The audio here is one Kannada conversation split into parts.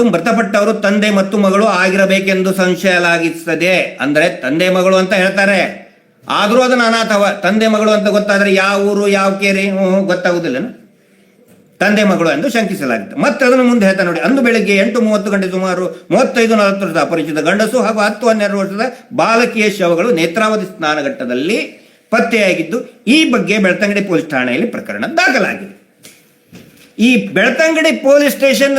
ಆಗಿದ್ದು ಮೃತಪಟ್ಟವರು ತಂದೆ ಮತ್ತು ಮಗಳು ಆಗಿರಬೇಕೆಂದು ಸಂಶಯಲಾಗಿಸ್ತದೆ. ಅಂದರೆ ತಂದೆ ಮಗಳು ಅಂತ ಹೇಳ್ತಾರೆ. ಆದರೂ ಅದನ್ನ ಅನಾಥವ. ತಂದೆ ಮಗಳು ಅಂತ ಗೊತ್ತಾದ್ರೆ ಯಾವ ಊರು, ಯಾವ ಕೇರಿ? ಹ್ಞೂ ಗೊತ್ತಾಗುದಿಲ್ಲ ತಂದೆ ಮಗಳು ಎಂದು ಶಂಕಿಸಲಾಗಿತ್ತು. ಮತ್ತೆ ಅದನ್ನು ಮುಂದೆ ಹೇಳ್ತಾ ನೋಡಿ. ಅಂದು ಬೆಳಿಗ್ಗೆ ಎಂಟು ಮೂವತ್ತು ಗಂಟೆ ಸುಮಾರು ಮೂವತ್ತೈದು ನಲವತ್ತು ವರ್ಷದ ಅಪರಿಚಿತ ಗಂಡಸು ಹಾಗೂ ಹತ್ತು ಹನ್ನೆರಡು ವರ್ಷದ ಬಾಲಕಿಯ ಶವಗಳು ನೇತ್ರಾವತಿ ಸ್ನಾನಘಟ್ಟದಲ್ಲಿ ಪತ್ತೆಯಾಗಿದ್ದು ಈ ಬಗ್ಗೆ ಬೆಳ್ತಂಗಡಿ ಪೊಲೀಸ್ ಠಾಣೆಯಲ್ಲಿ ಪ್ರಕರಣ ದಾಖಲಾಗಿದೆ. ಈ ಬೆಳ್ತಂಗಡಿ ಪೊಲೀಸ್ ಸ್ಟೇಷನ್,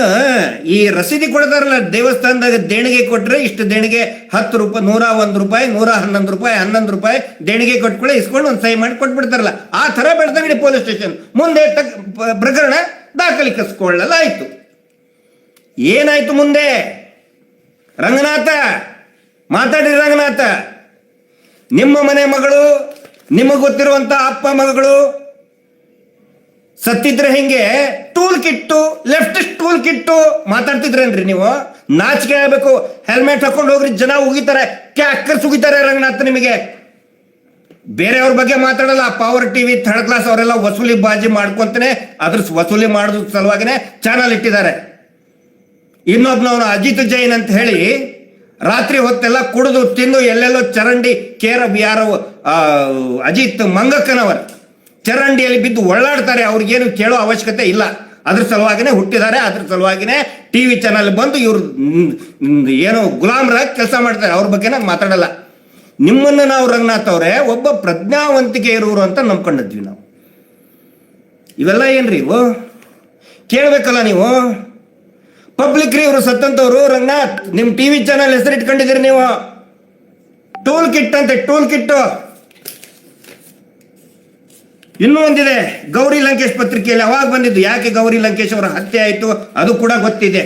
ಈ ರಸೀದಿ ಕೊಡ್ತಾರಲ್ಲ, ದೇವಸ್ಥಾನದಾಗ ದೇಣಿಗೆ ಕೊಟ್ರೆ ಇಷ್ಟು ದೇಣಿಗೆ ಹತ್ತು ರೂಪಾಯಿ, ನೂರ ಒಂದು ರೂಪಾಯಿ, ನೂರ ಹನ್ನೊಂದು ರೂಪಾಯಿ ಹನ್ನೊಂದು ರೂಪಾಯಿ ದೇಣಿಗೆ ಕೊಟ್ಕೊಳ್ಳಿ, ಇಸ್ಕೊಂಡು ಒಂದು ಸಹಿ ಮಾಡಿ ಕೊಟ್ಬಿಡ್ತಾರಲ್ಲ. ಆ ಥರ ಬೆಳ್ತಂಗಡಿ ಪೊಲೀಸ್ ಸ್ಟೇಷನ್. ಮುಂದೆ ಪ್ರಕರಣ ದಾಖಲಿಸಿಕೊಳ್ಳಲಾಯಿತು ಏನಾಯ್ತು ಮುಂದೆ? ರಂಗನಾಥ, ಮಾತಾಡಿ ರಂಗನಾಥ. ನಿಮ್ಮ ಮನೆ ಮಗಳು, ನಿಮಗೆ ಗೊತ್ತಿರುವಂತ ಅಪ್ಪ ಮಗಳು ಸತ್ತಿದ್ರೆ ಹಿಂಗೆ? Tool kit, left tool kit. ಮಾತಾಡ್ತಿದ್ರೇನ್ರಿ ನೀವು? ನಾಚಿಕೆ ಆಗ್ಬೇಕು. ಹೆಲ್ಮೆಟ್ ಹಾಕೊಂಡು ಹೋಗ್ರಿ, ಜನ ಉಗಿತಾರೆ. ಕ್ಯಾಕರ್ಸ್ ಉಗಿತಾರೆ ರಂಗನಾಥ್ ನಿಮಗೆ. ಬೇರೆಯವ್ರ ಬಗ್ಗೆ ಮಾತಾಡಲ್ಲ. ಪವರ್ ಟಿವಿ ಥರ್ಡ್ ಕ್ಲಾಸ್ ಅವರೆಲ್ಲ ವಸೂಲಿ ಬಾಜಿ ಮಾಡ್ಕೊಂತಾನೆ. ಅದ್ರ ವಸೂಲಿ ಮಾಡೋದ್ರ ಸಲುವಾಗಿನೇ ಚಾನಲ್ ಇಟ್ಟಿದ್ದಾರೆ. ಇನ್ನೊಬ್ನವನು ಅಜಿತ್ ಜೈನ್ ಅಂತ ಹೇಳಿ, ರಾತ್ರಿ ಹೊತ್ತೆಲ್ಲ ಕುಡಿದು ತಿಂದು ಎಲ್ಲೆಲ್ಲೋ ಚರಂಡಿ ಕೇರ ಯಾರೋ ಅಜಿತ್ ಮಂಗಕ್ಕನವರ್. ಚರಂಡಿಯಲ್ಲಿ ಬಿದ್ದು ಒಳ್ಳಾಡ್ತಾರೆ, ಅವ್ರಿಗೇನು ಕೇಳೋ ಅವಶ್ಯಕತೆ ಇಲ್ಲ. ಅದ್ರ ಸಲುವಾಗಿನೇ ಹುಟ್ಟಿದ್ದಾರೆ, ಅದ್ರ ಸಲುವಾಗಿನೇ ಟಿವಿ ಚಾನಲ್ ಬಂದು ಇವ್ರು ಏನು ಗುಲಾಮ್ರಾಗಿ ಕೆಲಸ ಮಾಡ್ತಾರೆ, ಅವ್ರ ಬಗ್ಗೆ ನಾನು ಮಾತಾಡಲ್ಲ. ನಿಮ್ಮನ್ನು ನಾವು ರಂಗನಾಥ್ ಅವರೇ ಒಬ್ಬ ಪ್ರಜ್ಞಾವಂತಿಕೆ ಇರುವರು ಅಂತ ನಂಬ್ಕೊಂಡಿದ್ವಿ ನಾವು. ಇವೆಲ್ಲ ಏನ್ರಿ ಇವು? ಕೇಳಬೇಕಲ್ಲ ನೀವು? ಪಬ್ಲಿಕ್ ರೀ ಇವರು ಸತ್ತಂತವ್ರು, ರಂಗನಾಥ್ ಟಿ ವಿ ಚಾನಲ್ ಹೆಸರು ಇಟ್ಕೊಂಡಿದ್ದೀರಿ ನೀವು. ಟೂಲ್ ಕಿಟ್ ಅಂತೆ, ಟೂಲ್ ಕಿಟ್ಟು. ಇನ್ನೂ ಒಂದಿದೆ, ಗೌರಿ ಲಂಕೇಶ್ ಪತ್ರಿಕೆಯಲ್ಲಿ ಅವಾಗ ಬಂದಿದ್ದು ಯಾಕೆ ಗೌರಿ ಲಂಕೇಶ್ ಅವರ ಹತ್ಯೆ ಆಯಿತು? ಅದು ಕೂಡ ಗೊತ್ತಿದೆ.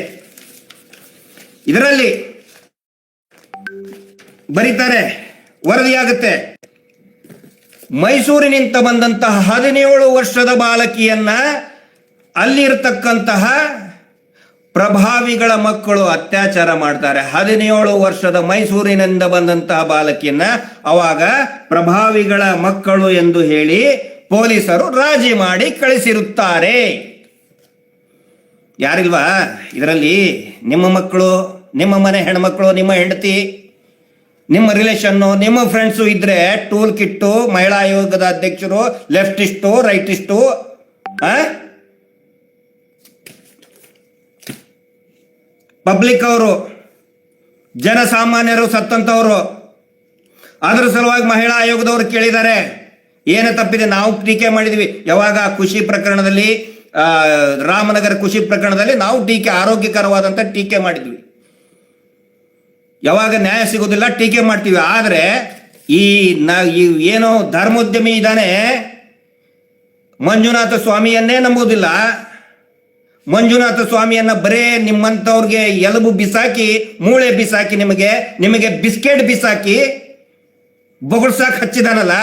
ಇದರಲ್ಲಿ ಬರೀತಾರೆ, ವರದಿಯಾಗುತ್ತೆ, ಮೈಸೂರಿನಿಂದ ಬಂದಂತಹ ಹದಿನೇಳು ವರ್ಷದ ಬಾಲಕಿಯನ್ನ ಅಲ್ಲಿರ್ತಕ್ಕಂತಹ ಪ್ರಭಾವಿಗಳ ಮಕ್ಕಳು ಅತ್ಯಾಚಾರ ಮಾಡ್ತಾರೆ. ಹದಿನೇಳು ವರ್ಷದ ಮೈಸೂರಿನಿಂದ ಬಂದಂತಹ ಬಾಲಕಿಯನ್ನ ಅವಾಗ ಪ್ರಭಾವಿಗಳ ಮಕ್ಕಳು ಎಂದು ಹೇಳಿ ಪೊಲೀಸರು ರಾಜಿ ಮಾಡಿ ಕಳಿಸಿರುತ್ತಾರೆ. ಯಾರಿಲ್ವಾ? ಇದರಲ್ಲಿ ನಿಮ್ಮ ಮಕ್ಕಳು, ನಿಮ್ಮ ಮನೆ ಹೆಣ್ಮಕ್ಳು, ನಿಮ್ಮ ಹೆಂಡತಿ, ನಿಮ್ಮ ರಿಲೇಷನ್ನು ನಿಮ್ಮ ಫ್ರೆಂಡ್ಸು ಇದ್ರೆ ಟೂಲ್ ಕಿಟ್ಟು ಮಹಿಳಾ ಆಯೋಗದ ಅಧ್ಯಕ್ಷರು ಲೆಫ್ಟಿಸ್ಟು ರೈಟಿಸ್ಟು ಇಷ್ಟು ಪಬ್ಲಿಕ್ ಅವರು, ಜನಸಾಮಾನ್ಯರು, ಸತ್ತಂತವರು, ಅದರ ಸಲುವಾಗಿ ಮಹಿಳಾ ಆಯೋಗದವರು ಕೇಳಿದ್ದಾರೆ. ಏನು ತಪ್ಪಿದೆ ನಾವು ಟೀಕೆ ಮಾಡಿದ್ವಿ. ಯಾವಾಗ ಖುಷಿ ಪ್ರಕರಣದಲ್ಲಿ ರಾಮನಗರ ಖುಷಿ ಪ್ರಕರಣದಲ್ಲಿ ನಾವು ಟೀಕೆ ಆರೋಗ್ಯಕರವಾದಂಥ ಟೀಕೆ ಮಾಡಿದ್ವಿ. ಯಾವಾಗ ನ್ಯಾಯ ಸಿಗೋದಿಲ್ಲ ಟೀಕೆ ಮಾಡ್ತೀವಿ. ಆದರೆ ಈ ನ, ಈ ಏನೋ ಧರ್ಮೋದ್ಯಮಿ ಇದ್ದಾನೆ, ಮಂಜುನಾಥ ಸ್ವಾಮಿಯನ್ನೇ ನಂಬುವುದಿಲ್ಲ. ಮಂಜುನಾಥ ಸ್ವಾಮಿಯನ್ನ ಬರೇ ನಿಮ್ಮಂಥವ್ರಿಗೆ ಎಲುಬು ಬಿಸಾಕಿ, ಮೂಳೆ ಬಿಸಾಕಿ ನಿಮಗೆ ನಿಮಗೆ ಬಿಸ್ಕೆಟ್ ಬಿಸಾಕಿ ಬೊಗಳ್ಸಾಕ್ ಹಚ್ಚಿದಾನಲ್ಲ.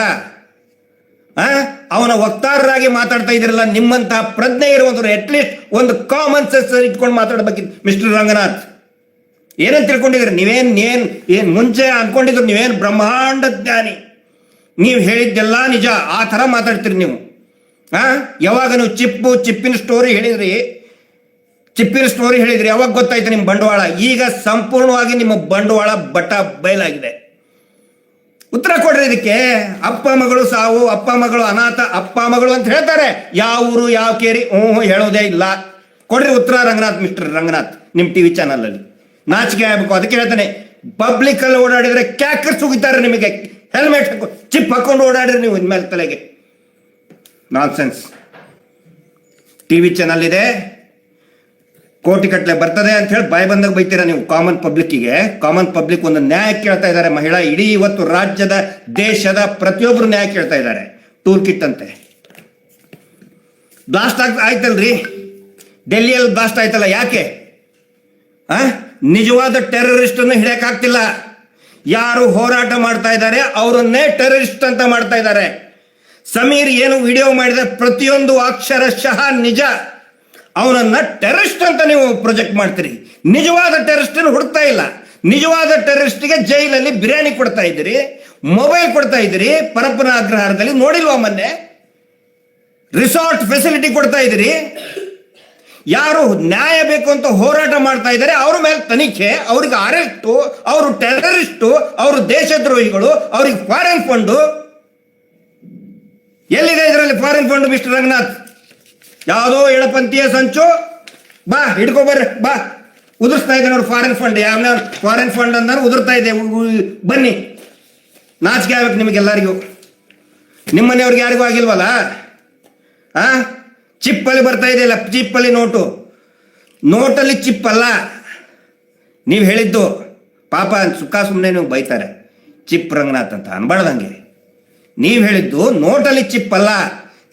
ಆ? ಅವನ ವಕ್ತಾರರಾಗಿ ಮಾತಾಡ್ತಾ ಇದ್ರಲ್ಲ, ನಿಮ್ಮಂತಹ ಪ್ರಜ್ಞೆ ಇರುವಂತವ್ರು ಅಟ್ಲೀಸ್ಟ್ ಒಂದು ಕಾಮನ್ ಸೆನ್ಸ್ ಇಟ್ಕೊಂಡು ಮಾತಾಡಬೇಕಿತ್ತು ಮಿಸ್ಟರ್ ರಂಗನಾಥ್. ಏನಂತ ತಿಳ್ಕೊಂಡಿದ್ರಿ ನೀವೇನ್ ಏನ್ ಏನ್ ಮುಂಚೆ ಅನ್ಕೊಂಡಿದ್ರು, ನೀವೇನ್ ಬ್ರಹ್ಮಾಂಡ ಜ್ಞಾನಿ. ನೀವು ಹೇಳಿದ್ದೆಲ್ಲ ನಿಜ, ಆ ಥರ ಮಾತಾಡ್ತೀರಿ ನೀವು. ಆ? ಯಾವಾಗ ನೀವು ಚಿಪ್ಪು, ಚಿಪ್ಪಿನ ಸ್ಟೋರಿ ಹೇಳಿದ್ರಿ? ಚಿಪ್ಪಿನ ಸ್ಟೋರಿ ಹೇಳಿದ್ರಿ, ಯಾವಾಗ ಗೊತ್ತಾಯ್ತು ನಿಮ್ಮ ಬಂಡವಾಳ? ಈಗ ಸಂಪೂರ್ಣವಾಗಿ ನಿಮ್ಮ ಬಂಡವಾಳ ಬಟ್ಟ ಬಯಲಾಗಿದೆ. ಉತ್ತರ ಕೊಡ್ರಿ ಇದಕ್ಕೆ. ಅಪ್ಪ ಮಗಳು ಸಾವು, ಅಪ್ಪ ಮಗಳು ಅನಾಥ, ಅಪ್ಪ ಮಗಳು ಅಂತ ಹೇಳ್ತಾರೆ. ಯಾವ ಊರು, ಯಾವ ಕೇರಿ ಹ್ಞೂ ಹೇಳೋದೇ ಇಲ್ಲ. ಕೊಡ್ರಿ ಉತ್ತರ ರಂಗನಾಥ್, ಮಿಸ್ಟರ್ ರಂಗನಾಥ್ ನಿಮ್ಮ ಟಿವಿ ಚಾನಲ್ ಅಲ್ಲಿ. ನಾಚಿಕೆ ಆಗ್ಬೇಕು, ಅದಕ್ಕೆ ಹೇಳ್ತಾನೆ. ಪಬ್ಲಿಕ್ ಅಲ್ಲಿ ಓಡಾಡಿದ್ರೆ ಕ್ಯಾಕರ್ ಸುಗಿತಾರೆ ನಿಮಗೆ. ಹೆಲ್ಮೆಟ್ ಚಿಪ್ ಹಾಕೊಂಡು ಓಡಾಡ್ರಿ ನೀವು ಇನ್ಮೇಲೆ ತಲೆಗೆ. ನಾನ್ಸೆನ್ಸ್ ಟಿವಿ ಚಾನಲ್ ಇದೆ. ಕೋಟಿ ಕಟ್ಲೆ ಬರ್ತದೆ ಅಂತ ಹೇಳಿ ಬಾಯಿ ಬಂದಾಗ ಬೈತೀರಾ ನೀವು ಕಾಮನ್ ಪಬ್ಲಿಕ್ಕಿಗೆ ಕಾಮನ್ ಪಬ್ಲಿಕ್ ಒಂದು ನ್ಯಾಯ ಕೇಳ್ತಾ ಇದ್ದಾರೆ ಮಹಿಳಾ, ಇಡೀ ಇವತ್ತು ರಾಜ್ಯದ, ದೇಶದ ಪ್ರತಿಯೊಬ್ಬರು ನ್ಯಾಯ ಕೇಳ್ತಾ ಇದ್ದಾರೆ. ಟೂಲ್ ಕಿಟ್ ಅಂತೆ. ಬ್ಲಾಸ್ಟ್ ಆಗ್ ಆಯ್ತಲ್ರಿ? ಡೆಲ್ಲಿಯಲ್ಲಿ ಬ್ಲಾಸ್ಟ್ ಆಯ್ತಲ್ಲ ಯಾಕೆ? ಆ? ನಿಜವಾದ ಟೆರರಿಸ್ಟ್ ಅನ್ನು ಹಿಡಿಯಕಾಗ್ತಿಲ್ಲ ಯಾರು ಹೋರಾಟ ಮಾಡ್ತಾ ಇದ್ದಾರೆ, ಅವರನ್ನೇ ಟೆರರಿಸ್ಟ್ ಅಂತ ಮಾಡ್ತಾ ಇದ್ದಾರೆ. ಸಮೀರ್ ಏನು ವಿಡಿಯೋ ಮಾಡಿದ? ಪ್ರತಿಯೊಂದು ಅಕ್ಷರಶಃ ನಿಜ. ಅವನನ್ನ ಟೆರರಿಸ್ಟ್ ಅಂತ ನೀವು ಪ್ರೊಜೆಕ್ಟ್ ಮಾಡ್ತೀರಿ. ನಿಜವಾದ ಟೆರರಿಸ್ಟ್ ಹುಡುಕ್ತಾ ಇಲ್ಲ. ನಿಜವಾದ ಟೆರರಿಸ್ಟ್ಗೆ ಜೈಲಲ್ಲಿ ಬಿರಿಯಾನಿ ಕೊಡ್ತಾ ಇದ್ದೀರಿ, ಮೊಬೈಲ್ ಕೊಡ್ತಾ ಇದ್ದೀರಿ, ಪರಪ್ಪನ ಅಗ್ರಹಾರದಲ್ಲಿ ನೋಡಿಲ್ವಾ ಮೊನ್ನೆ? ರಿಸಾರ್ಟ್ ಫೆಸಿಲಿಟಿ ಕೊಡ್ತಾ ಇದ್ದೀರಿ. ಯಾರು ನ್ಯಾಯ ಬೇಕು ಅಂತ ಹೋರಾಟ ಮಾಡ್ತಾ ಇದ್ದಾರೆ, ಅವ್ರ ಮೇಲೆ ತನಿಖೆ, ಅವ್ರಿಗೆ ಅರೆಸ್ಟು, ಅವರು ಟೆರರಿಸ್ಟ್, ಅವರು ದೇಶದ್ರೋಹಿಗಳು, ಅವ್ರಿಗೆ ಫಾರಿನ್ ಫಂಡು. ಎಲ್ಲಿದೆ ಇದರಲ್ಲಿ ಫಾರಿನ್ ಫಂಡ್ ಮಿಸ್ಟರ್ ರಂಗನಾಥ್? ಯಾವುದೋ ಎಳಪಂತಿಯ ಸಂಚು? ಬಾ, ಹಿಡ್ಕೊ ಬರ್ರಿ, ಬಾ. ಉದುರ್ಸ್ತಾ ಇದ್ದಾನೆ ನೋಡಿ ಫಾರಿನ್ ಫಂಡ್ ಯಾವ ಫಾರಿನ್ ಫಂಡ್ ಅಂದ್ರೆ ಉದುರ್ತಾ ಇದೆ. ಬನ್ನಿ. ನಾಚಿಕೆ ಆಗ್ಬೇಕು ನಿಮಗೆಲ್ಲರಿಗೂ. ನಿಮ್ಮನೆಯವ್ರಿಗೆ ಯಾರಿಗೂ ಆಗಿಲ್ವಲ್ಲ? ಆ? ಚಿಪ್ಪಲ್ಲಿ ಬರ್ತಾ ಇದೆಯಲ್ಲ ಚಿಪ್ಪಲ್ಲಿ ನೋಟು. ನೋಟಲ್ಲಿ ಚಿಪ್ಪಲ್ಲ. ನೀವು ಹೇಳಿದ್ದು. ಪಾಪ ಸುಖ ಸುಮ್ಮನೆ ನೀವು ಬೈತಾರೆ. ಚಿಪ್ ರಂಗನಾಥ್ ಅಂತ. ಅನ್ಬಾರ್ದಂಗೆ. ನೀವು ಹೇಳಿದ್ದು ನೋಟಲ್ಲಿ ಚಿಪ್ ಅಲ್ಲ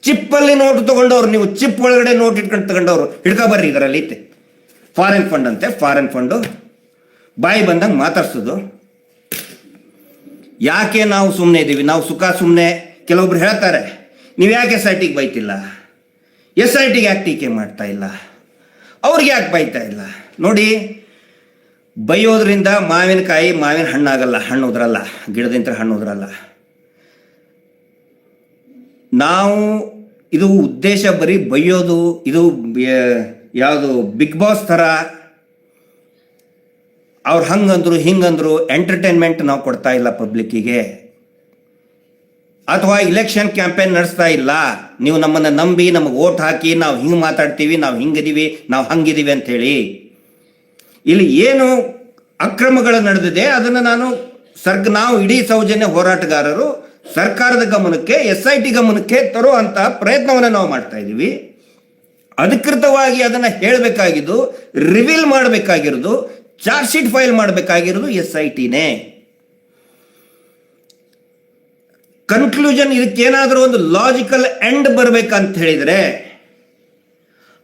ಚಿಪ್ಪಲ್ಲಿ ನೋಟು ತಗೊಂಡವ್ರು, ನೀವು ಚಿಪ್ ಒಳಗಡೆ ನೋಟ್ ಇಟ್ಕೊಂಡು ತಗೊಂಡವ್ರು. ಹಿಡ್ಕೊ ಬರ್ರಿ ಇದರಲ್ಲಿ ಐತೆ ಫಾರಿನ್ ಫಂಡ್ ಅಂತೆ ಫಾರಿನ್ ಫಂಡು ಬಾಯಿ ಬಂದಂಗೆ ಮಾತಾಡ್ಸೋದು. ಯಾಕೆ ನಾವು ಸುಮ್ಮನೆ ಇದ್ದೀವಿ ನಾವು ಸುಖ ಸುಮ್ಮನೆ ಕೆಲವೊಬ್ರು ಹೇಳ್ತಾರೆ, ನೀವು ಯಾಕೆ ಎಸ್ ಐ ಟಿಗೆ ಬೈತಿಲ್ಲ? ಎಸ್ ಐ ಟಿಗೆ ಯಾಕೆ ಟೀಕೆ ಮಾಡ್ತಾ ಇಲ್ಲ? ಅವ್ರಿಗೆ ಯಾಕೆ ಬೈತಾ ಇಲ್ಲ? ನೋಡಿ, ಬೈಯೋದ್ರಿಂದ ಮಾವಿನಕಾಯಿ ಮಾವಿನ ಹಣ್ಣಾಗಲ್ಲ, ಹಣ್ಣು ಉದ್ರಲ್ಲ, ಗಿಡದಿಂದ ಹಣ್ಣು ಉದ್ರಲ್ಲ. ನಾವು ಇದು ಉದ್ದೇಶ ಬರೀ ಬೈಯೋದು, ಇದು ಯಾವುದು ಬಿಗ್ ಬಾಸ್ ಥರ ಅವ್ರು ಹಂಗಂದ್ರು, ಹಿಂಗಂದ್ರು ಎಂಟರ್ಟೈನ್ಮೆಂಟ್ ನಾವು ಕೊಡ್ತಾ ಇಲ್ಲ ಪಬ್ಲಿಕ್ಕಿಗೆ. ಅಥವಾ ಇಲೆಕ್ಷನ್ ಕ್ಯಾಂಪೇನ್ ನಡೆಸ್ತಾ ಇಲ್ಲ. ನೀವು ನಮ್ಮನ್ನು ನಂಬಿ, ನಮಗೆ ಓಟ್ ಹಾಕಿ, ನಾವು ಹಿಂಗೆ ಮಾತಾಡ್ತೀವಿ, ನಾವು ಹಿಂಗಿದೀವಿ, ನಾವು ಹಂಗಿದೀವಿ ಅಂತ ಹೇಳಿ ಇಲ್ಲಿ ಏನು ಅಕ್ರಮಗಳು ನಡೆದಿದೆ, ಅದನ್ನು ನಾನು ಸರ್ಗ್, ನಾವು ಇಡೀ ಸೌಜನ್ಯ ಹೋರಾಟಗಾರರು ಸರ್ಕಾರದ ಗಮನಕ್ಕೆ ಎಸ್ ಐ ಟಿ ಗಮನಕ್ಕೆ ತರುವಂತಹ ಪ್ರಯತ್ನವನ್ನು ನಾವು ಮಾಡ್ತಾ ಇದ್ದೀವಿ. ಅಧಿಕೃತವಾಗಿ ಅದನ್ನು ಹೇಳಬೇಕಾಗಿದ್ದು ರಿವೀಲ್ ಮಾಡಬೇಕಾಗಿರೋದು ಚಾರ್ಜ್ ಶೀಟ್ ಫೈಲ್ ಮಾಡಬೇಕಾಗಿರೋದು ಎಸ್ ಐ ಟಿನೇ ಕನ್ಕ್ಲೂಷನ್ ಇದಕ್ಕೇನಾದರೂ ಒಂದು ಲಾಜಿಕಲ್ ಎಂಡ್ ಬರಬೇಕಂತ ಹೇಳಿದರೆ,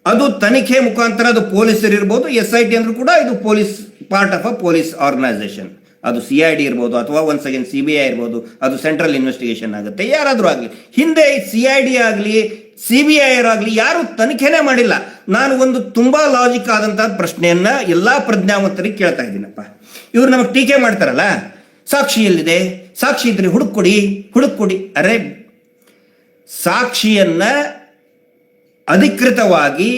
ಅದು ತನಿಖೆ ಮುಖಾಂತರ ಅದು ಪೊಲೀಸರು ಇರ್ಬೋದು ಎಸ್ ಐ ಟಿ ಅಂದ್ರೂ ಕೂಡ ಇದು police part of a police organisation ಅದು ಸಿ ಐ ಡಿ ಇರ್ಬೋದು ಅಥವಾ one second C B I ಇರ್ಬೋದು, ಅದು ಸೆಂಟ್ರಲ್ ಇನ್ವೆಸ್ಟಿಗೇಷನ್ ಆಗುತ್ತೆ. ಯಾರಾದರೂ ಆಗಲಿ, ಹಿಂದೆ ಸಿ ಐ ಡಿ ಆಗಲಿ ಸಿ ಬಿ ಐ ಆಗಲಿ ಯಾರು ತನಿಖೆನೇ ಮಾಡಿಲ್ಲ. ನಾನು ಒಂದು ತುಂಬಾ ಲಾಜಿಕ್ ಆದಂತಹ ಪ್ರಶ್ನೆಯನ್ನ ಎಲ್ಲಾ ಪ್ರಜ್ಞಾವಂತರಿಗೆ ಕೇಳ್ತಾ ಇದ್ದೀನಪ್ಪ. ಇವರು ನಮಗೆ ಟೀಕೆ ಮಾಡ್ತಾರಲ್ಲ, ಸಾಕ್ಷಿ ಎಲ್ಲಿದೆ? ಸಾಕ್ಷಿ ಇದ್ರೆ ಹುಡುಕೊಡಿ ಹುಡುಕೊಡಿ ಅರೆ, ಸಾಕ್ಷಿಯನ್ನ ಅಧಿಕೃತವಾಗಿ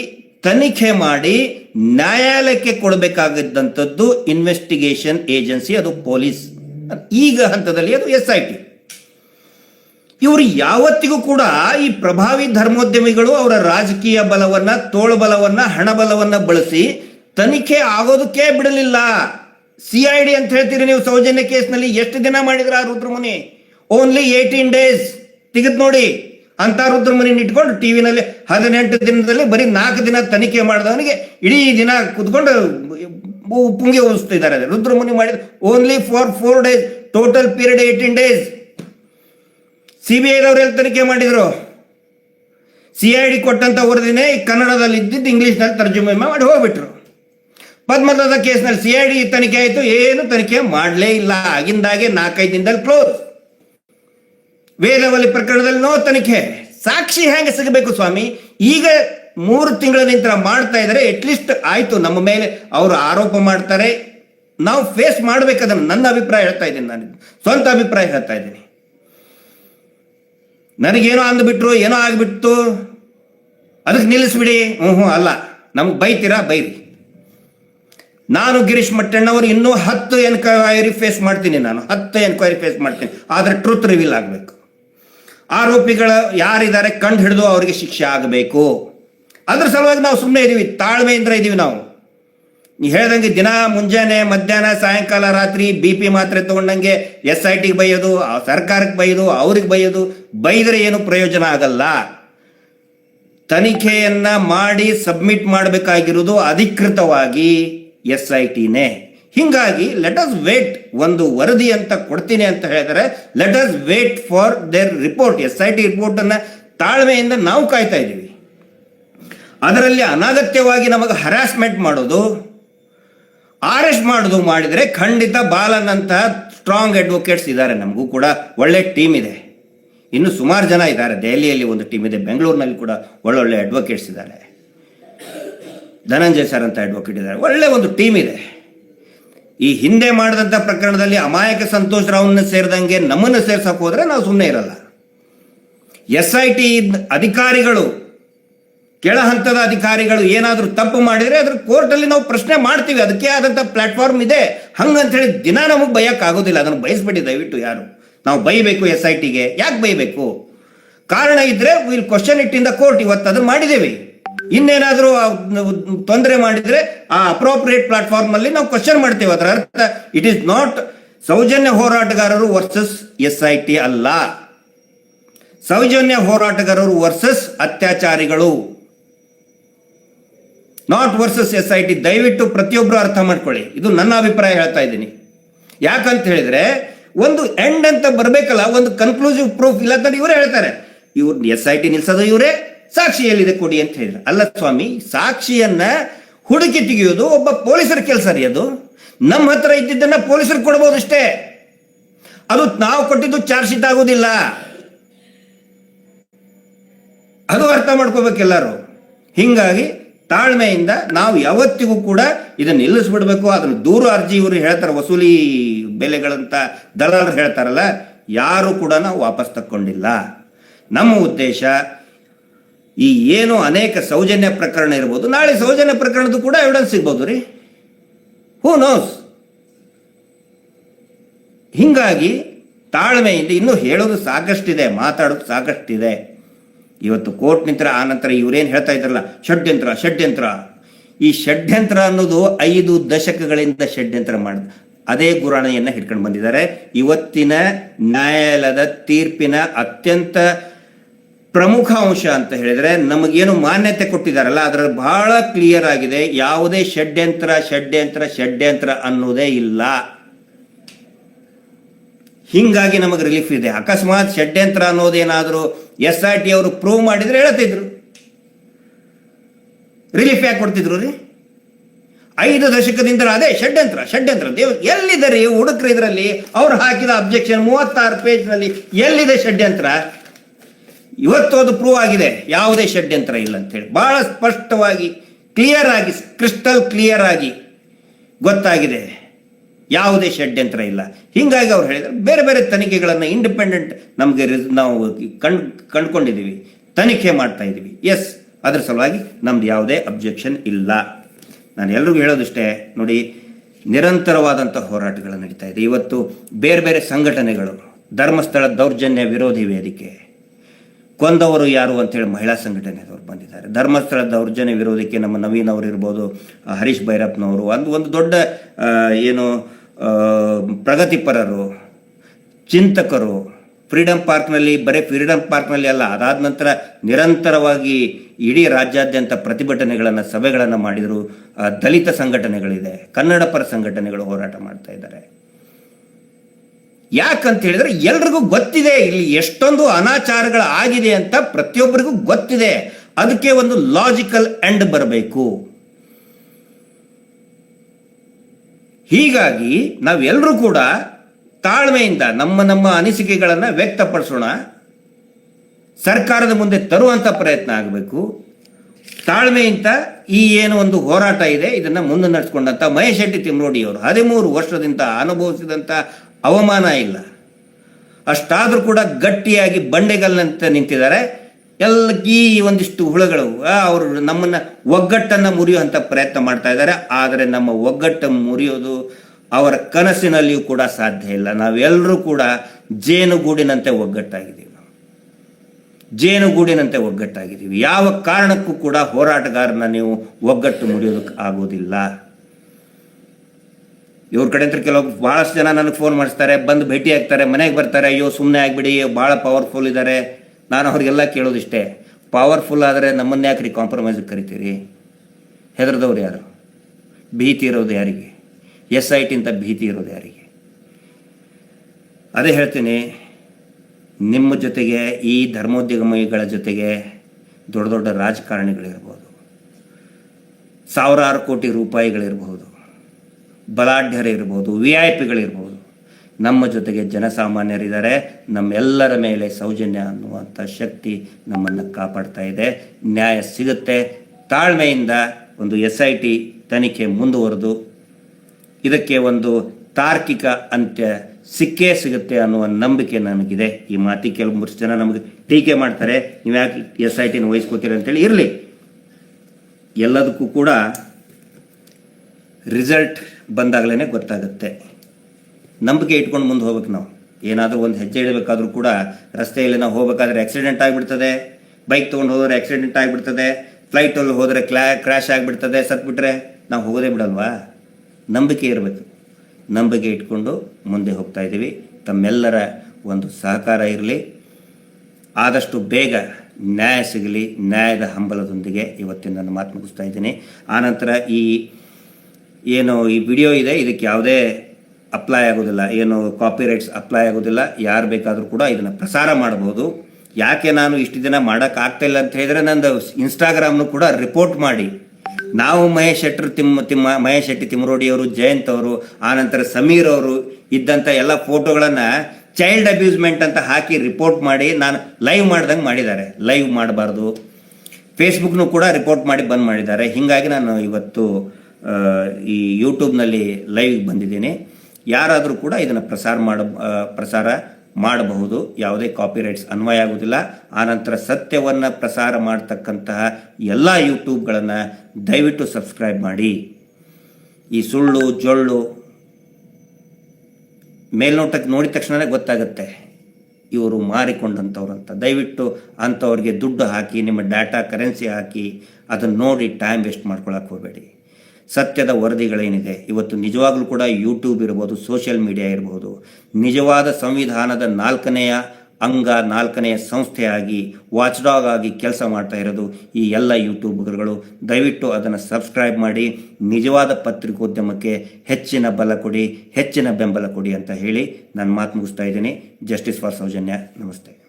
ತನಿಖೆ ಮಾಡಿ ನ್ಯಾಯಾಲಯಕ್ಕೆ ಕೊಡಬೇಕಾಗಿದ್ದಂಥದ್ದು ಇನ್ವೆಸ್ಟಿಗೇಷನ್ ಏಜೆನ್ಸಿ ಅದು ಪೊಲೀಸ್ ಈಗ ಹಂತದಲ್ಲಿ ಅದು ಎಸ್ ಐ ಟಿ ಇವರು ಯಾವತ್ತಿಗೂ ಕೂಡ ಈ ಪ್ರಭಾವಿ ಧರ್ಮೋದ್ಯಮಿಗಳು ಅವರ ರಾಜಕೀಯ ಬಲವನ್ನ, ತೋಳು ಹಣಬಲವನ್ನ ಹಣ ಬಲವನ್ನ ಬಳಸಿ ತನಿಖೆ ಆಗೋದಕ್ಕೆ ಬಿಡಲಿಲ್ಲ. ಸಿ ಐ ಡಿ ಅಂತ ಹೇಳ್ತೀರಿ ನೀವು ಸೌಜನ್ಯ ಕೇಸ್ನಲ್ಲಿ. ಎಷ್ಟು ದಿನ ಮಾಡಿದ್ರ ರುದ್ರಮುನಿ? ಓನ್ಲಿ ಏಯ್ಟೀನ್ ಡೇಸ್ ತೆಗೆದು ನೋಡಿ. ಅಂತ ರುದ್ರಮುನಿ ಇಟ್ಕೊಂಡು ಟಿವಿನಲ್ಲಿ ಹದಿನೆಂಟು ದಿನದಲ್ಲಿ ಬರೀ ನಾಲ್ಕು ದಿನ ತನಿಖೆ ಮಾಡಿದವನಿಗೆ ಇಡೀ ದಿನ ಕುತ್ಕೊಂಡು ಪುಂಗಿ ಓದಿಸ್ತಿದ್ದಾರೆ. ರುದ್ರಮುನಿ ಮಾಡಿದ only for four days total period eighteen days C B ಐದವ್ರು ಎಲ್ಲಿ ತನಿಖೆ ಮಾಡಿದ್ರು? ಸಿ ಐ ಡಿ ಕೊಟ್ಟಂತ ವರದಿನೇ ಕನ್ನಡದಲ್ಲಿ ಇದ್ದಿದ್ದು ಇಂಗ್ಲೀಷ್ನಲ್ಲಿ ತರ್ಜುಮೆ ಮಾಡಿ ಹೋಗ್ಬಿಟ್ರು. ಪದ್ಮನಾಭ ಕೇಸ್ನಲ್ಲಿ ಸಿ ಐ ಡಿ ತನಿಖೆ ಆಯಿತು, ಏನು ತನಿಖೆ ಮಾಡಲೇ ಇಲ್ಲ. ಆಗಿಂದಾಗೆ ನಾಲ್ಕೈದು ದಿನದಲ್ಲಿ ಕ್ಲೋಸ್ ವೇದವಲ್ಲಿ ಪ್ರಕರಣದಲ್ಲಿ ನೋ ತನಿಖೆ ಸಾಕ್ಷಿ ಹೆಂಗೆ ಸಿಗಬೇಕು ಸ್ವಾಮಿ? ಈಗ ಮೂರು ತಿಂಗಳ ನಂತರ ಮಾಡ್ತಾ ಇದ್ದಾರೆ ಅಟ್ಲೀಸ್ಟ್ ಆಯ್ತು, ನಮ್ಮ ಮೇಲೆ ಅವರು ಆರೋಪ ಮಾಡ್ತಾರೆ. ನಾವು ಫೇಸ್ ಮಾಡ್ಬೇಕದನ್ನು ನನ್ನ ಅಭಿಪ್ರಾಯ ಹೇಳ್ತಾ ಇದ್ದೀನಿ ನಾನು. ಸ್ವಂತ ಅಭಿಪ್ರಾಯ ಹೇಳ್ತಾ ಇದ್ದೀನಿ. ನನಗೇನೋ ಅಂದ್ಬಿಟ್ರು, ಏನೋ ಆಗ್ಬಿಟ್ಟು ಅದಕ್ಕೆ ನಿಲ್ಲಿಸ್ಬಿಡಿ. ಹ್ಞೂ ಹ್ಞೂ ಅಲ್ಲ, ನಮ್ಗೆ ಬೈತೀರಾ? ಬೈರಿ. ನಾನು ಗಿರೀಶ್ ಮಟ್ಟಣ್ಣವರು ಇನ್ನೂ ಹತ್ತು ಎನ್ಕ್ವೈರಿ ಫೇಸ್ ಮಾಡ್ತೀನಿ ನಾನು. ಹತ್ತು ಎನ್ಕ್ವೈರಿ ಫೇಸ್ ಮಾಡ್ತೀನಿ. ಆದರೆ ಟ್ರೂತ್ ರಿವೀಲ್ ಆಗಬೇಕು. ಆರೋಪಿಗಳ ಯಾರಿದ್ದಾರೆ ಕಂಡು ಹಿಡಿದು ಅವರಿಗೆ ಶಿಕ್ಷೆ ಆಗಬೇಕು. ಅದ್ರ ಸಲುವಾಗಿ ನಾವು ಸುಮ್ಮನೆ ಇದೀವಿ, ತಾಳ್ಮೆಯಿಂದ ಇದೀವಿ ನಾವು. ನೀ ಹೇಳ್ದಂಗೆ ದಿನ ಮುಂಜಾನೆ, ಮಧ್ಯಾಹ್ನ, ಸಾಯಂಕಾಲ, ರಾತ್ರಿ ಬಿ ಪಿ ಮಾತ್ರೆ ತಗೊಂಡಂಗೆ ಎಸ್ ಐ ಟಿಗೆ ಬೈಯೋದು ಸರ್ಕಾರಕ್ಕೆ ಬೈಯೋದು, ಅವ್ರಿಗೆ ಬೈಯೋದು, ಬೈದರೆ ಏನು ಪ್ರಯೋಜನ ಆಗಲ್ಲ. ತನಿಖೆಯನ್ನ ಮಾಡಿ ಸಬ್ಮಿಟ್ ಮಾಡಬೇಕಾಗಿರೋದು ಅಧಿಕೃತವಾಗಿ ಎಸ್ ಐ ಟಿನೇ ಹಿಂಗಾಗಿ ಲೆಟ್ ಅಸ್ ವೇಟ್ ಒಂದು ವರದಿ ಅಂತ ಕೊಡ್ತೀನಿ ಅಂತ ಹೇಳಿದರೆ let us wait for their report S I T report ಅನ್ನ ತಾಳ್ಮೆಯಿಂದ ನಾವು ಕಾಯ್ತಾ ಇದ್ದೀವಿ. ಅದರಲ್ಲಿ ಅನಗತ್ಯವಾಗಿ ನಮಗೆ ಹರಾಸ್ಮೆಂಟ್ ಮಾಡೋದು ಅರೆಸ್ಟ್ ಮಾಡೋದು ಮಾಡಿದರೆ ಖಂಡಿತ ಬಾಲನಂತಹ ಸ್ಟ್ರಾಂಗ್ ಅಡ್ವೊಕೇಟ್ಸ್ ಇದ್ದಾರೆ. ನಮಗೂ ಕೂಡ ಒಳ್ಳೆ ಟೀಮ್ ಇದೆ. ಇನ್ನು ಸುಮಾರು ಜನ ಇದ್ದಾರೆ. ದೆಹಲಿಯಲ್ಲಿ ಒಂದು ಟೀಮ್ ಇದೆ, ಬೆಂಗಳೂರಿನಲ್ಲಿ ಕೂಡ ಒಳ್ಳೊಳ್ಳೆ ಅಡ್ವೊಕೇಟ್ಸ್ ಇದ್ದಾರೆ. ಧನಂಜಯ್ ಸರ್ ಅಂತ ಅಡ್ವೊಕೇಟ್ ಇದ್ದಾರೆ. ಒಳ್ಳೆ ಒಂದು ಟೀಮ್ ಇದೆ. ಈ ಹಿಂದೆ ಮಾಡಿದಂಥ ಪ್ರಕರಣದಲ್ಲಿ ಅಮಾಯಕ ಸಂತೋಷ್ ರಾವ್ನ ಸೇರಿದಂಗೆ ನಮ್ಮನ್ನು ಸೇರ್ಸಕ್ಕೆ ಹೋದ್ರೆ ನಾವು ಸುಮ್ಮನೆ ಇರಲ್ಲ. ಎಸ್ ಐ ಟಿ ಅಧಿಕಾರಿಗಳು, ಕೆಳ ಹಂತದ ಅಧಿಕಾರಿಗಳು ಏನಾದರೂ ತಪ್ಪು ಮಾಡಿದರೆ ಅದ್ರ ಕೋರ್ಟಲ್ಲಿ ನಾವು ಪ್ರಶ್ನೆ ಮಾಡ್ತೀವಿ. ಅದಕ್ಕೆ ಆದಂಥ ಪ್ಲಾಟ್ಫಾರ್ಮ್ ಇದೆ. ಹಂಗಂತ ಹೇಳಿ ದಿನ ನಮಗೆ ಬಯಕ್ಕಾಗೋದಿಲ್ಲ ಅದನ್ನು ಬಯಸ್ಬೇಡಿ ದಯವಿಟ್ಟು ಯಾರು. ನಾವು ಬೈಬೇಕು ಎಸ್ ಐ ಟಿಗೆ ಯಾಕೆ ಬೈಬೇಕು? ಕಾರಣ ಇದ್ರೆ will question it in the court ಇವತ್ತು ಅದನ್ನು ಮಾಡಿದ್ದೇವೆ ಇನ್ನೇನಾದರೂ ತೊಂದರೆ ಮಾಡಿದ್ರೆ ಆ ಅಪ್ರೋಪ್ರಿಯೇಟ್ ಪ್ಲಾಟ್ಫಾರ್ಮ್ ಅಲ್ಲಿ ನಾವು ಕ್ವಶನ್ ಮಾಡ್ತೇವೆ. ಅದರ ಅರ್ಥ ಇಟ್ ಈಸ್ ನಾಟ್ ಸೌಜನ್ಯ ಹೋರಾಟಗಾರರು ವರ್ಸಸ್ ಎಸ್ ಐ ಟಿ ಅಲ್ಲ. ಸೌಜನ್ಯ ಹೋರಾಟಗಾರರು versus ಅತ್ಯಾಚಾರಿಗಳು. Not versus S I T ದಯವಿಟ್ಟು ಪ್ರತಿಯೊಬ್ಬರು ಅರ್ಥ ಮಾಡ್ಕೊಳ್ಳಿ. ಇದು ನನ್ನ ಅಭಿಪ್ರಾಯ ಹೇಳ್ತಾ ಇದ್ದೀನಿ. ಯಾಕಂತ ಹೇಳಿದ್ರೆ, ಒಂದು ಎಂಡ್ ಅಂತ ಬರಬೇಕಲ್ಲ, ಒಂದು ಕನ್ಕ್ಲೂಸಿವ್ ಪ್ರೂಫ್ ಇಲ್ಲ ಅಂತ ಇವರೇ ಹೇಳ್ತಾರೆ. ಇವ್ರು ಎಸ್ ಐ ಟಿ ನಿಲ್ಸೋದು ಇವರೇ. ಸಾಕ್ಷಿ ಎಲ್ಲಿದೆ ಕೊಡಿ ಅಂತ ಹೇಳಿದ್ರು. ಅಲ್ಲ ಸ್ವಾಮಿ, ಸಾಕ್ಷಿಯನ್ನ ಹುಡುಕಿ ತೆಗೆಯೋದು ಒಬ್ಬ ಪೊಲೀಸರ ಕೆಲಸ ರೀ ಅದು. ನಮ್ಮ ಹತ್ರ ಇದ್ದಿದ್ದನ್ನ ಪೊಲೀಸರು ಕೊಡ್ಬೋದು ಅಷ್ಟೇ ಅದು ನಾವು ಕೊಟ್ಟಿದ್ದು ಚಾರ್ಜ್ ಶೀಟ್ ಅದು ಅರ್ಥ ಮಾಡ್ಕೋಬೇಕೆಲ್ಲರೂ ಹಿಂಗಾಗಿ ತಾಳ್ಮೆಯಿಂದ ನಾವು ಯಾವತ್ತಿಗೂ ಕೂಡ ಇದನ್ನು ನಿಲ್ಲಿಸ್ಬಿಡ್ಬೇಕು. ಅದನ್ನು ದೂರ ಅರ್ಜಿ ಇವರು ಹೇಳ್ತಾರೆ, ವಸೂಲಿ ಬೆಲೆಗಳಂತ ದಲಾಲರು ಹೇಳ್ತಾರಲ್ಲ, ಯಾರು ಕೂಡ ನಾವು ವಾಪಸ್ ತಕ್ಕೊಂಡಿಲ್ಲ. ನಮ್ಮ ಉದ್ದೇಶ ಈ ಏನು ಅನೇಕ ಸೌಜನ್ಯ ಪ್ರಕರಣ ಇರ್ಬೋದು, ನಾಳೆ ಸೌಜನ್ಯ ಪ್ರಕರಣದ್ದು ಕೂಡ ಎವಿಡೆನ್ಸ್ ಸಿಗ್ಬೋದು ರೀ. ಹೂ ನೋಸ್ ಹಿಂಗಾಗಿ ತಾಳ್ಮೆಯಿಂದ ಇನ್ನೂ ಹೇಳೋದು ಸಾಕಷ್ಟಿದೆ, ಮಾತಾಡೋದು ಸಾಕಷ್ಟಿದೆ. ಇವತ್ತು ಕೋರ್ಟ್ ನಿಂತರ, ಆ ನಂತರ ಇವ್ರೇನು ಹೇಳ್ತಾ ಇದ್ರಲ್ಲ, ಷಡ್ಯಂತ್ರ ಷಡ್ಯಂತ್ರ. ಈ ಷಡ್ಯಂತ್ರ ಅನ್ನೋದು ಐದು ದಶಕಗಳಿಂದ ಷಡ್ಯಂತ್ರ ಮಾಡಿದ, ಅದೇ ಗುರಾಣಿಯನ್ನು ಹಿಡ್ಕೊಂಡು ಬಂದಿದ್ದಾರೆ. ಇವತ್ತಿನ ನ್ಯಾಯಾಲಯದ ತೀರ್ಪಿನ ಅತ್ಯಂತ ಪ್ರಮುಖ ಅಂಶ ಅಂತ ಹೇಳಿದ್ರೆ ನಮಗೇನು ಮಾನ್ಯತೆ ಕೊಟ್ಟಿದ್ದಾರಲ್ಲ ಅದರ ಬಹಳ ಕ್ಲಿಯರ್ ಆಗಿದೆ, ಯಾವುದೇ ಷಡ್ಯಂತ್ರ ಷಡ್ಯಂತ್ರ ಷಡ್ಯಂತ್ರ ಅನ್ನೋದೇ ಇಲ್ಲ. ಹಿಂಗಾಗಿ ನಮಗೆ ರಿಲೀಫ್ ಇದೆ. ಅಕಸ್ಮಾತ್ ಷಡ್ಯಂತ್ರ ಅನ್ನೋದೇನಾದರೂ ಎಸ್ ಆರ್ ಟಿ ಅವರು ಪ್ರೂವ್ ಮಾಡಿದ್ರೆ ಹೇಳ್ತಿದ್ರು ರಿಲೀಫ್ ಯಾಕೆ ಕೊಡ್ತಿದ್ರು ರೀ? ಐದು ದಶಕದಿಂದ ಅದೇ ಷಡ್ಯಂತ್ರ ಷಡ್ಯಂತ್ರ. ದೇವ್, ಎಲ್ಲಿದೆ ರೀ ಹುಡುಕ್ರು ಇದರಲ್ಲಿ? ಅವ್ರು ಹಾಕಿದ ಅಬ್ಜೆಕ್ಷನ್ ಮೂವತ್ತಾರು ಪೇಜ್ನಲ್ಲಿ ಎಲ್ಲಿದೆ ಷಡ್ಯಂತ್ರ? ಇವತ್ತು ಅದು ಪ್ರೂವ್ ಆಗಿದೆ. ಯಾವುದೇ ಷಡ್ಯಂತ್ರ ಇಲ್ಲ ಅಂತೇಳಿ ಬಹಳ ಸ್ಪಷ್ಟವಾಗಿ ಕ್ಲಿಯರ್ ಆಗಿ ಕ್ರಿಸ್ಟಲ್ ಕ್ಲಿಯರ್ ಆಗಿ ಗೊತ್ತಾಗಿದೆ. ಯಾವುದೇ ಷಡ್ಯಂತ್ರ ಇಲ್ಲ. ಹಿಂಗಾಗಿ ಅವ್ರು ಹೇಳಿದ್ರು, ಬೇರೆ ಬೇರೆ ತನಿಖೆಗಳನ್ನು ಇಂಡಿಪೆಂಡೆಂಟ್ ನಮಗೆ ನಾವು ಕಂಡು, ಕಂಡುಕೊಂಡಿದ್ದೀವಿ. ತನಿಖೆ ಮಾಡ್ತಾ ಇದ್ದೀವಿ. ಎಸ್ ಅದರ ಸಲುವಾಗಿ ನಮ್ದು ಯಾವುದೇ ಅಬ್ಜೆಕ್ಷನ್ ಇಲ್ಲ. ನಾನು ಎಲ್ರಿಗೂ ಹೇಳೋದಿಷ್ಟೇ, ನೋಡಿ ನಿರಂತರವಾದಂಥ ಹೋರಾಟಗಳು ನಡೀತಾ ಇದೆ. ಇವತ್ತು ಬೇರೆ ಬೇರೆ ಸಂಘಟನೆಗಳು, ಧರ್ಮಸ್ಥಳ ದೌರ್ಜನ್ಯ ವಿರೋಧಿ ವೇದಿಕೆ ಕೊಂದವರು ಯಾರು ಅಂತೇಳಿ ಮಹಿಳಾ ಸಂಘಟನೆದವರು ಬಂದಿದ್ದಾರೆ. ಧರ್ಮಸ್ಥಳ ದೌರ್ಜನ್ಯ ವಿರೋಧಕ್ಕೆ ನಮ್ಮ ನವೀನ್ ಅವರು ಇರ್ಬೋದು ಹರೀಶ್ ಭೈರಪ್ಪನವರು ಅದು ಒಂದು ದೊಡ್ಡ ಏನು ಪ್ರಗತಿಪರರು, ಚಿಂತಕರು, ಫ್ರೀಡಂ ಪಾರ್ಕ್ನಲ್ಲಿ, ಬರೀ ಫ್ರೀಡಂ ಪಾರ್ಕ್ನಲ್ಲಿ ಅಲ್ಲ, ಅದಾದ ನಂತರ ನಿರಂತರವಾಗಿ ಇಡೀ ರಾಜ್ಯಾದ್ಯಂತ ಪ್ರತಿಭಟನೆಗಳನ್ನು, ಸಭೆಗಳನ್ನು ಮಾಡಿದರು ದಲಿತ ಸಂಘಟನೆಗಳಿದೆ ಕನ್ನಡ ಪರ ಸಂಘಟನೆಗಳು ಹೋರಾಟ ಮಾಡ್ತಾ ಇದ್ದಾರೆ. ಯಾಕಂತ ಹೇಳಿದ್ರೆ ಎಲ್ರಿಗೂ ಗೊತ್ತಿದೆ ಇಲ್ಲಿ ಎಷ್ಟೊಂದು ಅನಾಚಾರಗಳು ಆಗಿದೆ ಅಂತ ಪ್ರತಿಯೊಬ್ಬರಿಗೂ ಗೊತ್ತಿದೆ. ಅದಕ್ಕೆ ಒಂದು ಲಾಜಿಕಲ್ ಎಂಡ್ ಬರಬೇಕು. ಹೀಗಾಗಿ ನಾವೆಲ್ಲರೂ ಕೂಡ ತಾಳ್ಮೆಯಿಂದ ನಮ್ಮ ನಮ್ಮ ಅನಿಸಿಕೆಗಳನ್ನು ವ್ಯಕ್ತಪಡಿಸೋಣ. ಸರ್ಕಾರದ ಮುಂದೆ ತರುವಂತ ಪ್ರಯತ್ನ ಆಗಬೇಕು. ತಾಳ್ಮೆಯಿಂದ ಈ ಏನು ಒಂದು ಹೋರಾಟ ಇದೆ, ಇದನ್ನ ಮುಂದೆ ನಡೆಸ್ಕೊಂಡಂತ ಮಹೇಶ್ ಶೆಟ್ಟಿ ತಿಮ್ರೋಡಿಯವರು ಹದಿಮೂರು ವರ್ಷದಿಂದ ಅನುಭವಿಸಿದಂತ ಅವಮಾನ ಇಲ್ಲ. ಅಷ್ಟಾದರೂ ಕೂಡ ಗಟ್ಟಿಯಾಗಿ ಬಂಡೆಗಲ್ಲಂತ ನಿಂತಿದ್ದಾರೆ. ಎಲ್ಲ ಈ ಒಂದಿಷ್ಟು ಹುಳುಗಳು ಅವರು ನಮ್ಮನ್ನು ಒಗ್ಗಟ್ಟನ್ನು ಮುರಿಯುವಂಥ ಪ್ರಯತ್ನ ಮಾಡ್ತಾ ಇದ್ದಾರೆ. ಆದರೆ ನಮ್ಮ ಒಗ್ಗಟ್ಟು ಮುರಿಯೋದು ಅವರ ಕನಸಿನಲ್ಲಿಯೂ ಕೂಡ ಸಾಧ್ಯ ಇಲ್ಲ. ನಾವೆಲ್ಲರೂ ಕೂಡ ಜೇನುಗೂಡಿನಂತೆ ಒಗ್ಗಟ್ಟಾಗಿದ್ದೀವಿ ನಾವು. ಜೇನುಗೂಡಿನಂತೆ ಒಗ್ಗಟ್ಟಾಗಿದ್ದೀವಿ. ಯಾವ ಕಾರಣಕ್ಕೂ ಕೂಡ ಹೋರಾಟಗಾರನ ನೀವು ಒಗ್ಗಟ್ಟು ಮುರಿಯೋದಕ್ಕೆ ಆಗೋದಿಲ್ಲ. ಇವ್ರ ಕಡೆ ಅಂತ ಕೆಲವು ಬಹಳಷ್ಟು ಜನ ನನಗೆ ಫೋನ್ ಮಾಡಿಸ್ತಾರೆ, ಬಂದು ಭೇಟಿ ಆಗ್ತಾರೆ, ಮನೆಗೆ ಬರ್ತಾರೆ, ಅಯ್ಯೋ ಸುಮ್ಮನೆ ಆಗಿಬಿಡಿ ಭಾಳ ಪವರ್ಫುಲ್ ಇದ್ದಾರೆ ನಾನು ಅವ್ರಿಗೆಲ್ಲ ಕೇಳೋದಿಷ್ಟೇ ಪವರ್ಫುಲ್ ಆದರೆ ನಮ್ಮನ್ನ ರೀ ಕಾಂಪ್ರಮೈಸ್ ಕರಿತೀರಿ? ಹೆದರ್ದವ್ರು ಯಾರು? ಭೀತಿ ಇರೋದು ಯಾರಿಗೆ? ಎಸ್ ಐ ಟಿಂತ ಭೀತಿ ಇರೋದು ಯಾರಿಗೆ? ಅದೇ ಹೇಳ್ತೀನಿ, ನಿಮ್ಮ ಜೊತೆಗೆ ಈ ಧರ್ಮೋದ್ಯಮಿಗಳ ಜೊತೆಗೆ ದೊಡ್ಡ ದೊಡ್ಡ ರಾಜಕಾರಣಿಗಳಿರ್ಬೋದು. ಸಾವಿರಾರು ಕೋಟಿ ರೂಪಾಯಿಗಳಿರ್ಬೋದು. ಬಲಾಢ್ಯರಿರ್ಬೋದು ವಿ ಐ ಪಿಗಳಿರ್ಬೋದು ನಮ್ಮ ಜೊತೆಗೆ ಜನಸಾಮಾನ್ಯರಿದ್ದಾರೆ. ನಮ್ಮೆಲ್ಲರ ಮೇಲೆ ಸೌಜನ್ಯ ಅನ್ನುವಂಥ ಶಕ್ತಿ ನಮ್ಮನ್ನು ಕಾಪಾಡ್ತಾ ಇದೆ. ನ್ಯಾಯ ಸಿಗುತ್ತೆ. ತಾಳ್ಮೆಯಿಂದ ಒಂದು ಎಸ್ ಐ ಟಿ ತನಿಖೆ ಮುಂದುವರೆದು ಇದಕ್ಕೆ ಒಂದು ತಾರ್ಕಿಕ ಅಂತ್ಯ ಸಿಕ್ಕೇ ಸಿಗುತ್ತೆ ಅನ್ನುವ ನಂಬಿಕೆ ನನಗಿದೆ. ಈ ಮಾತಿ ಕೆಲವು ಜನ ನಮಗೆ ಟೀಕೆ ಮಾಡ್ತಾರೆ. ನೀವು ಯಾಕೆ ಎಸ್ ಐ ಟಿನ ವಹಿಸ್ಕೋತೀರಿ ಅಂತೇಳಿ ಇರಲಿ. ಎಲ್ಲದಕ್ಕೂ ಕೂಡ ರಿಸಲ್ಟ್ ಬಂದಾಗಲೇ ಗೊತ್ತಾಗುತ್ತೆ. ನಂಬಿಕೆ ಇಟ್ಕೊಂಡು ಮುಂದೆ ಹೋಗ್ಬೇಕು ನಾವು. ಏನಾದರೂ ಒಂದು ಹೆಜ್ಜೆ ಇಡಬೇಕಾದ್ರೂ ಕೂಡ ರಸ್ತೆಯಲ್ಲಿ ನಾವು ಹೋಗಬೇಕಾದ್ರೆ ಆಕ್ಸಿಡೆಂಟ್ ಆಗಿಬಿಡ್ತದೆ. ಬೈಕ್ ತೊಗೊಂಡು ಹೋದರೆ ಆಕ್ಸಿಡೆಂಟ್ ಆಗಿಬಿಡ್ತದೆ. ಫ್ಲೈಟಲ್ಲಿ ಹೋದರೆ ಕ್ಲಾ ಕ್ರ್ಯಾಶ್ ಆಗಿಬಿಡ್ತದೆ. ಸತ್ಬಿಟ್ರೆ ನಾವು ಹೋಗೋದೇ ಬಿಡಲ್ವಾ? ನಂಬಿಕೆ ಇರಬೇಕು. ನಂಬಿಕೆ ಇಟ್ಕೊಂಡು ಮುಂದೆ ಹೋಗ್ತಾ ಇದ್ದೀವಿ. ತಮ್ಮೆಲ್ಲರ ಒಂದು ಸಹಕಾರ ಇರಲಿ. ಆದಷ್ಟು ಬೇಗ ನ್ಯಾಯ ಸಿಗಲಿ. ನ್ಯಾಯದ ಹಂಬಲದೊಂದಿಗೆ ಇವತ್ತಿನ ನನ್ನ ಮಾತು ಮುಗಿಸ್ತಾ ಇದ್ದೀನಿ. ಆನಂತರ ಈ ಏನು ಈ ವಿಡಿಯೋ ಇದೆ, ಇದಕ್ಕೆ ಯಾವುದೇ ಅಪ್ಲೈ ಆಗೋದಿಲ್ಲ, ಏನು ಕಾಪಿ ರೈಟ್ಸ್ ಅಪ್ಲೈ ಆಗೋದಿಲ್ಲ, ಯಾರು ಬೇಕಾದರೂ ಕೂಡ ಇದನ್ನು ಪ್ರಸಾರ ಮಾಡ್ಬೋದು ಯಾಕೆ ನಾನು ಇಷ್ಟು ದಿನ ಮಾಡೋಕ್ಕಾಗ್ತಾ ಇಲ್ಲ ಅಂತ ಹೇಳಿದ್ರೆ ನಂದು ಇನ್ಸ್ಟಾಗ್ರಾಮ್ನು ಕೂಡ ರಿಪೋರ್ಟ್ ಮಾಡಿ. ನಾವು ಮಹೇಶ್ ಶೆಟ್ಟರ್ ತಿಮ್ಮ ತಿಮ್ಮ, ಮಹೇಶ್ ಶೆಟ್ಟಿ ತಿಮ್ಮರೋಡಿಯವರು ಜಯಂತ್ ಅವರು ಆನಂತರ ಸಮೀರ್ ಅವರು ಇದ್ದಂಥ ಎಲ್ಲ ಫೋಟೋಗಳನ್ನು ಚೈಲ್ಡ್ ಅಬ್ಯೂಸ್ಮೆಂಟ್ ಅಂತ ಹಾಕಿ ರಿಪೋರ್ಟ್ ಮಾಡಿ ನಾನು ಲೈವ್ ಮಾಡ್ದಂಗೆ ಮಾಡಿದ್ದಾರೆ. ಲೈವ್ ಮಾಡಬಾರ್ದು. ಫೇಸ್ಬುಕ್ನು ಕೂಡ ರಿಪೋರ್ಟ್ ಮಾಡಿ ಬಂದ್ ಮಾಡಿದ್ದಾರೆ. ಹೀಗಾಗಿ ನಾನು ಇವತ್ತು ಈ ಯೂಟ್ಯೂಬ್ನಲ್ಲಿ ಲೈವ್ಗೆ ಬಂದಿದ್ದೀನಿ. ಯಾರಾದರೂ ಕೂಡ ಇದನ್ನು ಪ್ರಸಾರ ಮಾಡ ಪ್ರಸಾರ ಮಾಡಬಹುದು. ಯಾವುದೇ ಕಾಪಿ ರೈಟ್ಸ್ ಅನ್ವಯ ಆಗುವುದಿಲ್ಲ. ಆನಂತರ ಸತ್ಯವನ್ನು ಪ್ರಸಾರ ಮಾಡ್ತಕ್ಕಂತಹ ಎಲ್ಲ ಯೂಟ್ಯೂಬ್ಗಳನ್ನು ದಯವಿಟ್ಟು ಸಬ್ಸ್ಕ್ರೈಬ್ ಮಾಡಿ. ಈ ಸುಳ್ಳು, ಜೊಳ್ಳು ಮೇಲ್ನೋಟಕ್ಕೆ ನೋಡಿದ ತಕ್ಷಣವೇ ಗೊತ್ತಾಗುತ್ತೆ. ಇವರು ಮಾರಿಕೊಂಡಂಥವ್ರು ಅಂತ. ದಯವಿಟ್ಟು ಅಂಥವ್ರಿಗೆ ದುಡ್ಡು ಹಾಕಿ, ನಿಮ್ಮ ಡಾಟಾ ಕರೆನ್ಸಿ ಹಾಕಿ, ಅದನ್ನು ನೋಡಿ ಟೈಮ್ ವೇಸ್ಟ್ ಮಾಡ್ಕೊಳಕ್ಕೆ ಹೋಗಬೇಡಿ. ಸತ್ಯದ ವರದಿಗಳೇನಿದೆ? ಇವತ್ತು ನಿಜವಾಗಲೂ ಕೂಡ ಯೂಟ್ಯೂಬ್ ಇರ್ಬೋದು ಸೋಷಿಯಲ್ ಮೀಡಿಯಾ ಇರ್ಬೋದು, ನಿಜವಾದ ಸಂವಿಧಾನದ ನಾಲ್ಕನೆಯ ಅಂಗ, ನಾಲ್ಕನೆಯ ಸಂಸ್ಥೆಯಾಗಿ ವಾಚ್ಡಾಗ್ ಆಗಿ ಕೆಲಸ ಮಾಡ್ತಾ ಇರೋದು ಈ ಎಲ್ಲ ಯೂಟ್ಯೂಬ್ಗಳು ದಯವಿಟ್ಟು ಅದನ್ನು ಸಬ್ಸ್ಕ್ರೈಬ್ ಮಾಡಿ, ನಿಜವಾದ ಪತ್ರಿಕೋದ್ಯಮಕ್ಕೆ ಹೆಚ್ಚಿನ ಬಲ ಕೊಡಿ, ಹೆಚ್ಚಿನ ಬೆಂಬಲ ಕೊಡಿ ಅಂತ ಹೇಳಿ ನಾನು ಮಾತು ಮುಗಿಸ್ತಾ ಇದ್ದೀನಿ. ಜಸ್ಟಿಸ್ ಫಾರ್ ಸೌಜನ್ಯ ನಮಸ್ತೆ.